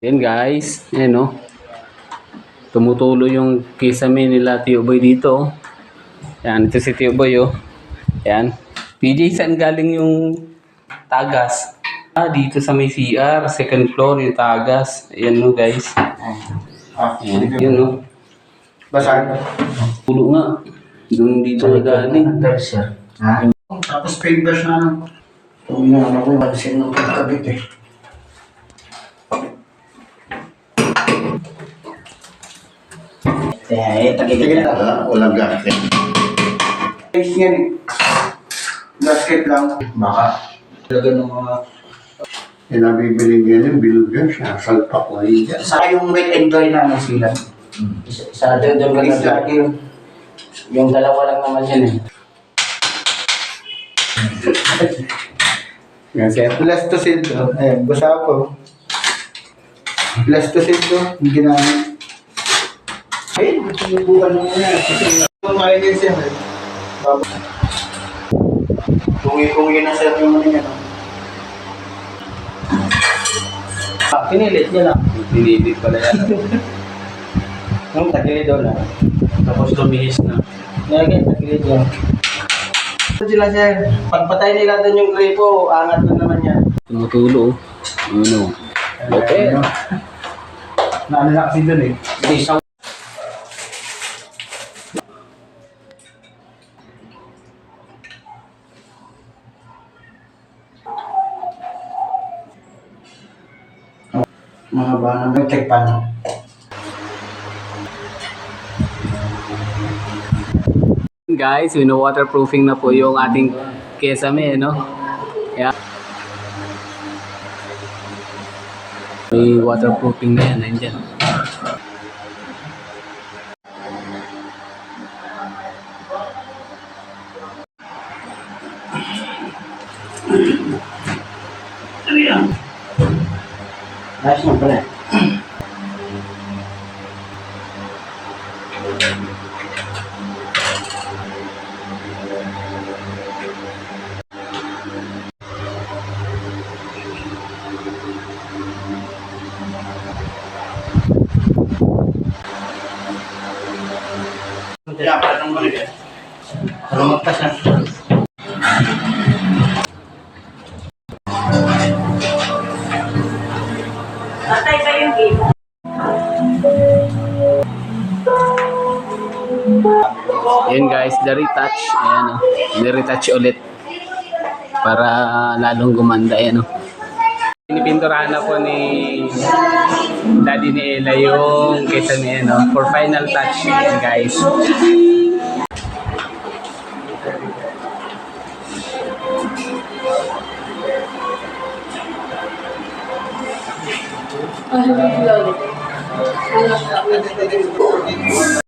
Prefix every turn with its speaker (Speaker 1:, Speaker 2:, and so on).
Speaker 1: Yan guys, yan no. Tumutulo yung kisame nila Tio Boy dito. Yan, ito si Tio Boy oh. Yan. PJ, saan galing yung tagas? Ah, dito sa may CR, second floor yung tagas. Ayan no guys.
Speaker 2: Ah,
Speaker 1: Ayan, yun no.
Speaker 2: Basahin.
Speaker 1: Tulo nga. Doon dito na galing.
Speaker 2: Tapos paintbrush na ano.
Speaker 3: Kung na ano ko, pansin ng pagkabit eh. Eh, tagigil
Speaker 2: Sige
Speaker 3: ka.
Speaker 2: na. Walang gasket. Guys, yan eh. Gasket lang. Baka.
Speaker 3: Talaga ng mga...
Speaker 2: Yung nabibili niya yung bilog yan siya. Salpak ko rin yan.
Speaker 3: Sa yung wet and dry na ano sila. Isa doon doon ka
Speaker 2: Is
Speaker 3: lagi yun. Yung dalawa lang naman yan eh.
Speaker 1: Yan sir.
Speaker 2: Plus to seal to. Ayan, basa ako. Plus to to. Hindi ginamit. Sinubukan mo na. Kumain din siya. Babo. Kungi-kungi na sir yung ano yan.
Speaker 3: Ah, pinilit niya lang.
Speaker 1: Pinibig pala yan.
Speaker 3: Yung tagilid doon na.
Speaker 1: Tapos lumihis na.
Speaker 3: Ngayon, tagilid yan. Ito sila sir. Pagpatay nila doon yung gripo, angat na naman yan.
Speaker 1: Tumutulo. Ano? Okay.
Speaker 2: Naano na kasi dun eh.
Speaker 3: Hindi, sa
Speaker 2: Mga bana may check pa no?
Speaker 1: Guys, wino-waterproofing na po yung ating kesame, no? Yeah. May waterproofing na yan, nandyan.
Speaker 3: Ayos mo pala.
Speaker 2: Kaya pa nung mga
Speaker 3: Lumagpas na.
Speaker 4: Patay
Speaker 1: Ayan guys, the retouch. Ayan o. Ni-retouch ulit. Para lalong gumanda. Ayan o. Pinipinturahan na po ni Daddy ni Ella yung kesame, no? For final touch, ayan guys.